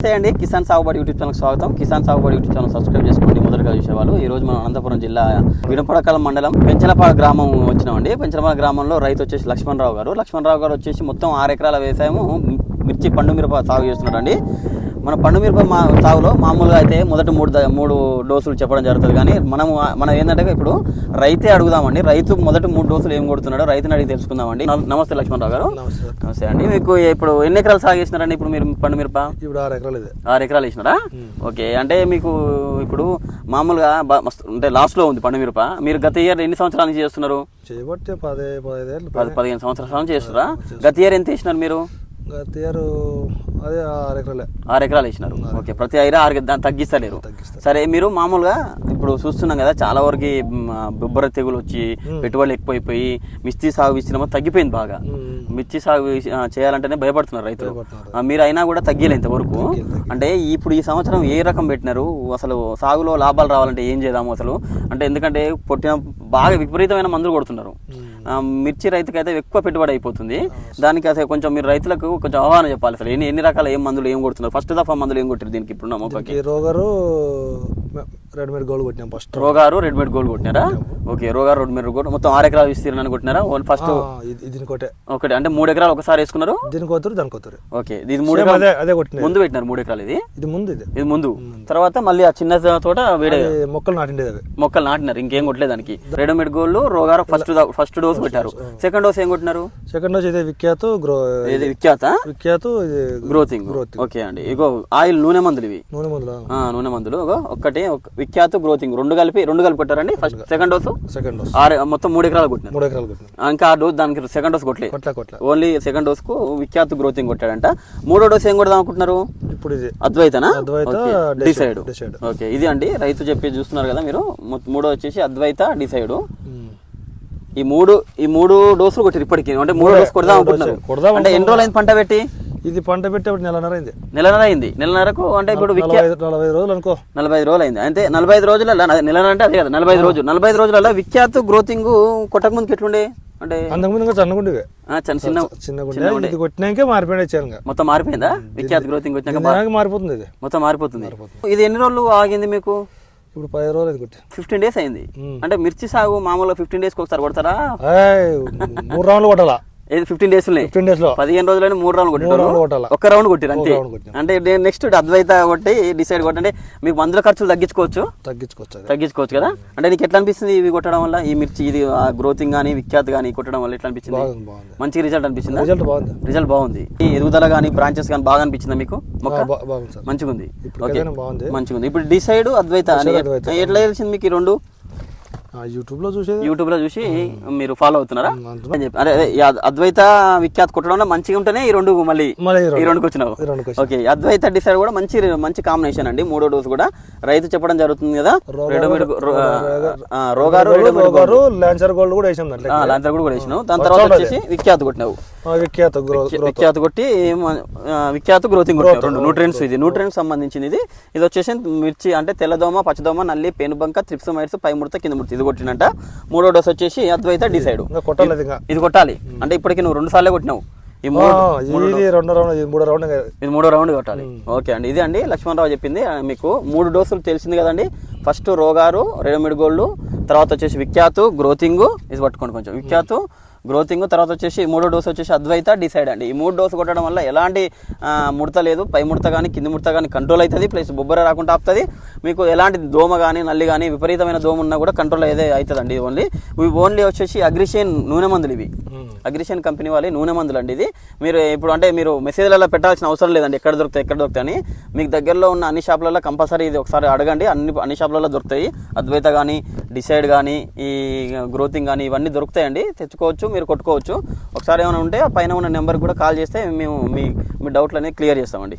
నమస్తే అండి. కిసాన్ సాగుబడి యూట్యూబ్ ఛానల్ స్వాగతం. కిసాన్ సాగుబడి యూట్యూబ్ ఛానల్ సబ్స్క్రైబ్ చేసుకోండి. మొదటగా చూసేవాళ్ళు ఈ రోజు మనం అనంతపురం జిల్లా వినపడకల మండలం పెంచలపాడ గ్రామం వచ్చినామండి. పెంచలపాడ గ్రామంలో రైతు వచ్చేసి లక్ష్మణరావు గారు. లక్ష్మణరావు గారు వచ్చేసి మొత్తం ఆరు ఎకరాల వ్యవసాయము మిర్చి పండు మిరప సాగు చేస్తున్నారండి మన పండు మిరప మా సాగులో మామూలుగా అయితే మొదటి మూడు మూడు డోసులు చెప్పడం జరుగుతుంది. కానీ మనం మనం ఏంటంటే ఇప్పుడు రైతే అడుగుదామండి. రైతు మొదటి మూడు డోసులు ఏం కొడుతున్నాడో రైతుని అడిగి తెలుసుకుందామండి. నమ- నమస్తే లక్ష్మణరావు గారు. నమస్తే అండి. మీకు ఇప్పుడు ఎన్ని ఎకరాలు సాగు చేసినారండి ఇప్పుడు మీరు పండు మిరప? ఇప్పుడు ఆరు ఎకరాలు ఆరు ఎకరాలు వేసినారా? ఓకే. అంటే మీకు ఇప్పుడు మామూలుగా అంటే లాస్ట్లో ఉంది పండు మిరప. మీరు గత ఇయర్ ఎన్ని సంవత్సరాల నుంచి చేస్తున్నారు? చేయబట్టి పది పదిహేను సంవత్సరాల నుంచి చేస్తున్నారా గత ఇయర్ ఎంత వేసినారు మీరు? అదే ఆరు ఎకరాలే. ఆరు ఎకరాలు వేసినారు. ఓకే ప్రతి ఐదు ఆరు దాన్ని తగ్గిస్తలేరు. సరే మీరు మామూలుగా ఇప్పుడు చూస్తున్నాం కదా చాలా వరకు బొబ్బర తెగులు వచ్చి పెట్టుబడులు ఎక్కువైపోయి మిర్చి సాగు విస్తీర్ణం తగ్గిపోయింది బాగా. మిర్చి సాగు చేయాలంటేనే భయపడుతున్నారు రైతులు. మీరు అయినా కూడా తగ్గలే ఇంతవరకు. అంటే ఇప్పుడు ఈ సంవత్సరం ఏ రకం పెట్టినారు? అసలు సాగులో లాభాలు రావాలంటే ఏం చేద్దాము అసలు? అంటే ఎందుకంటే పొట్టిన బాగా విపరీతమైన మందులు కొడుతున్నారు. మిర్చి రైతుకైతే ఎక్కువ పెట్టుబడి అయిపోతుంది. దానికి అసలు కొంచెం మీరు రైతులకు కొంచెం అవగాహన చెప్పాలి అసలు. ఎన్ని ఎన్ని రకాల ఏం మందులు ఏం కొడుతున్నారు? ఫస్ట్ దఫా మందులు ఏం కొట్టారు దీనికి ఇప్పుడు మొక్కకి రోగరు రెడీమేడ్ గోల్డ్ కొట్టినాం ఫస్ట్ రోగారు రెడ్మేడ్ గోల్డ్ కొట్టినారా? ఓకే రోగారు రెడ్మేడ్ గోల్డ్ మొత్తం ఆరు ఎకరాల విస్తీర్ణాన్ని కొట్టినారా? ఫస్ట్ దీని కొట్టే ఒకటి అంటే మూడు ఎకరాలు ఒకసారి వేసుకున్నారు? దీనికి కొత్తురు ఓకే ఇది మూడు అదే అదే కొట్టినాయి ముందు పెట్టినారు మూడు ఎకరాలు ఇది? ఇది ముందు ఇది. ఇది ముందు. తర్వాత మళ్ళీ ఆ చిన్న తోట ఇది మొక్కలు నాటిండేది అది. మొక్కలు నాటినారు ఇంకేం కొట్టలేదు దానికి. Readymade gold Rogor first first dose కొట్టారు. సెకండ్ డోస్ ఏం కొట్టినారు? సెకండ్ వచ్చి ఇదే విఖ్యాతు గ్రో ఇది విఖ్యాత విఖ్యాతు ఇది గ్రోతింగ్ ఓకే అండి. ఇగో ఆయిల్ నూనె మందులు ఇవి. నూనె మందుల? ఆ, నూనె మందులు. ఇగో ఒక్కటి ఒక విఖ్యాత గ్రోతింగ్ రెండు కలిపి రెండు కలిపి కొట్టారండి? First second dose second dose ఆరు మొత్తం మూడు ఎకరాలు కొట్టినారు. మూడు ఎకరాలు కొట్టినాం ఇంకా ఆ డోస్ దానికి సెకండ్ డోస్ కొట్ల ఓన్లీ సెకండ్ డోస్కు విఖ్యాత గ్రోతింగ్ కొట్టాడంట. మూడో డోస్ ఏం కొడదాం అనుకుంటున్నారు? ఇప్పుడు ఇది. అద్వైతనా? అద్వైత డిసైడ్ ఓకే ఇది అండి. రైతు చెప్పి చూస్తున్నారు కదా మీరు. మూడో వచ్చేసి అద్వైత డిసైడ్ ఈ మూడు ఈ మూడు డోసులు కొట్టారు ఇప్పటికి. అంటే మూడు డోసు కొడదాం అనుకుంటున్నారు. కొడదాం అంటే ఎన్ని రోజులు అయింది పంట పెట్టి? ఇది పంట పెట్టి నెలన్నర అయింది. నెలన్నర అయింది నెలన్నరకు అంటే ఇప్పుడు నలభై రోజులు అనుకో. నలభై ఐదు రోజులు అయింది అంటే నలభై ఐదు రోజులలో నెలన్నర అంటే అదే కదా నలభై ఐదు రోజులు. నలభై ఐదు రోజులలో విఖ్యాత గ్రోతింగ్ కొట్టక ముందుకి ఎట్లుండే? అంటే అంతకుముందు సన్నగుండేవి చిన్న చిన్న ఇది కొట్టినాకే ఇంకా. మొత్తం మారిపోయిందా? విఖ్యాత గ్రోతింగ్ వచ్చినాక మారిపోతుంది ఇది. మొత్తం మారిపోతుంది. ఇది ఎన్ని రోజులు ఆగింది మీకు? ఇప్పుడు పది రోజులు కొట్టి ఫిఫ్టీన్ డేస్ అయింది. అంటే మిర్చి సాగు మామూలుగా ఫిఫ్టీన్ డేస్కి ఒకసారి కొడతారా? మూడు రౌండ్లు కొట్టాలా? ఫిఫ్టీన్ డేస్ ఉన్నాయి ఫిఫ్టీన్ డేస్లో. పదిహేను రోజులని మూడు రౌండ్ కొట్టారు ఒక్క రౌండ్ కొట్టారు అంతే. అంటే నెక్స్ట్ అద్వైత కొట్టి డిసైడ్ కొట్టండి మీకు మందుల ఖర్చులు తగ్గించుకోవచ్చు. తగ్గించుకోవచ్చు తగ్గించుకోవచ్చు కదా? అంటే నీకు ఎట్లా అనిపిస్తుంది ఇవి కొట్టడం వల్ల? ఈ మిర్చి ఇది గ్రోతింగ్ కానీ విఖ్యాత కానీ కొట్టడం వల్ల ఎట్లా అనిపించింది మంచి రిజల్ట్ అనిపించిందా రిజల్ట్ బాగుంది. రిజల్ట్ బాగుంది. ఈ ఎదుగుదల కానీ బ్రాంచెస్ కానీ బాగా అనిపించిందా మీకు? మొక్క? మంచిగా ఉంది ఓకే. మంచిగా ఉంది ఇప్పుడు డిసైడ్ అద్వైత అని అద్వైత. ఎట్లా తెలిసింది మీకు ఈ రెండు? ఆ, యూట్యూబ్లో చూసేది? యూట్యూబ్లో చూసి మీరు ఫాలో అవుతున్నారా? అదే అద్వైత విఖ్యాత కొట్టడంలో మంచిగా ఉంటేనే ఈ రెండు మళ్ళీ ఈ ఈ రెండు రెండుకి వచ్చినావు ఓకే అద్వైత డిసైడ్ కూడా మంచి మంచి కాంబినేషన్ అండి. మూడో డోస్ కూడా రైతు చెప్పడం జరుగుతుంది కదా? రోగారు- రెడీమేడ్ రో- ఆ, Rogor readymade Rogor Lancer gold కూడా వేసాం కూడా వేసినావు. దాని తర్వాత వచ్చేసి విఖ్యాత కొట్టినావు. విఖ్యాత విఖ్యాత కొట్టి విఖ్యాత గ్రోతింగ్ కొట్టినావు రెండు న్యూట్రియన్స్ ఇది. న్యూట్రియన్స్ సంబంధించింది ఇది. ఇది వచ్చేసి మిర్చి అంటే తెల్లదోమ పచ్చదోమ నల్లి పెనుబంక త్రిప్సమైడ్స్ పై ముడత కింద ముడత. ఇది కొట్టినట్ట మూడో డోస్ వచ్చేసి అద్వైత డిసైడ్. ఇది కొట్టాలి. అంటే ఇప్పటికి నువ్వు రెండు సార్లే కొట్టినావు. ఈ రెండో రౌండ్ ఇది మూడో రౌండ్ ఇది మూడో రౌండ్ కొట్టాలి. ఓకే అండి. ఇది అండి లక్ష్మణరావు చెప్పింది. మీకు మూడు డోసులు తెలిసింది కదండి. ఫస్ట్ రోగారు రెడీమేడ్ గోల్డ్ తర్వాత వచ్చేసి విఖ్యాతు గ్రోతింగ్. ఇది పట్టుకోండి కొంచెం. విఖ్యాతు గ్రోతింగ్ తర్వాత వచ్చేసి మూడో డోస్ వచ్చేసి అద్వైత డిసైడ్ అండి. ఈ మూడు డోసు కొట్టడం వల్ల ఎలాంటి ముడత లేదు. పై ముడత కానీ కింది ముడత కానీ కంట్రోల్ అవుతుంది. ప్లస్ బొబ్బర రాకుండా ఆపుతుంది. మీకు ఎలాంటి దోమ కానీ నల్లి కానీ విపరీతమైన దోమ ఉన్నా కూడా కంట్రోల్ అయితే అవుతుందండి ఓన్లీ ఇవి ఓన్లీ వచ్చేసి అగ్రిషియన్ నూనె మందులు ఇవి. అగ్రిషన్ కంపెనీ వాళ్ళే నూనె మందులు అండి ఇది. మీరు ఇప్పుడు అంటే మీరు మెసేజ్లలో పెట్టాల్సిన అవసరం లేదండి. ఎక్కడ దొరుకుతాయి ఎక్కడ దొరుకుతాయి అని. మీకు దగ్గరలో ఉన్న అన్ని షాపులలో కంపల్సరీ ఇది ఒకసారి అడగండి. అన్ని అన్ని షాపులలో దొరుకుతాయి. అద్వైత కానీ డిసైడ్ కానీ ఈ గ్రోతింగ్ కానీ ఇవన్నీ దొరుకుతాయండి. తెచ్చుకోవచ్చు. మీరు కొట్టుకోవచ్చు. ఒకసారి ఏమైనా ఉంటే ఆ పైన ఉన్న నెంబర్కి కూడా కాల్ చేస్తే మేము మీ మీ డౌట్లు అనేది క్లియర్ చేస్తామండి.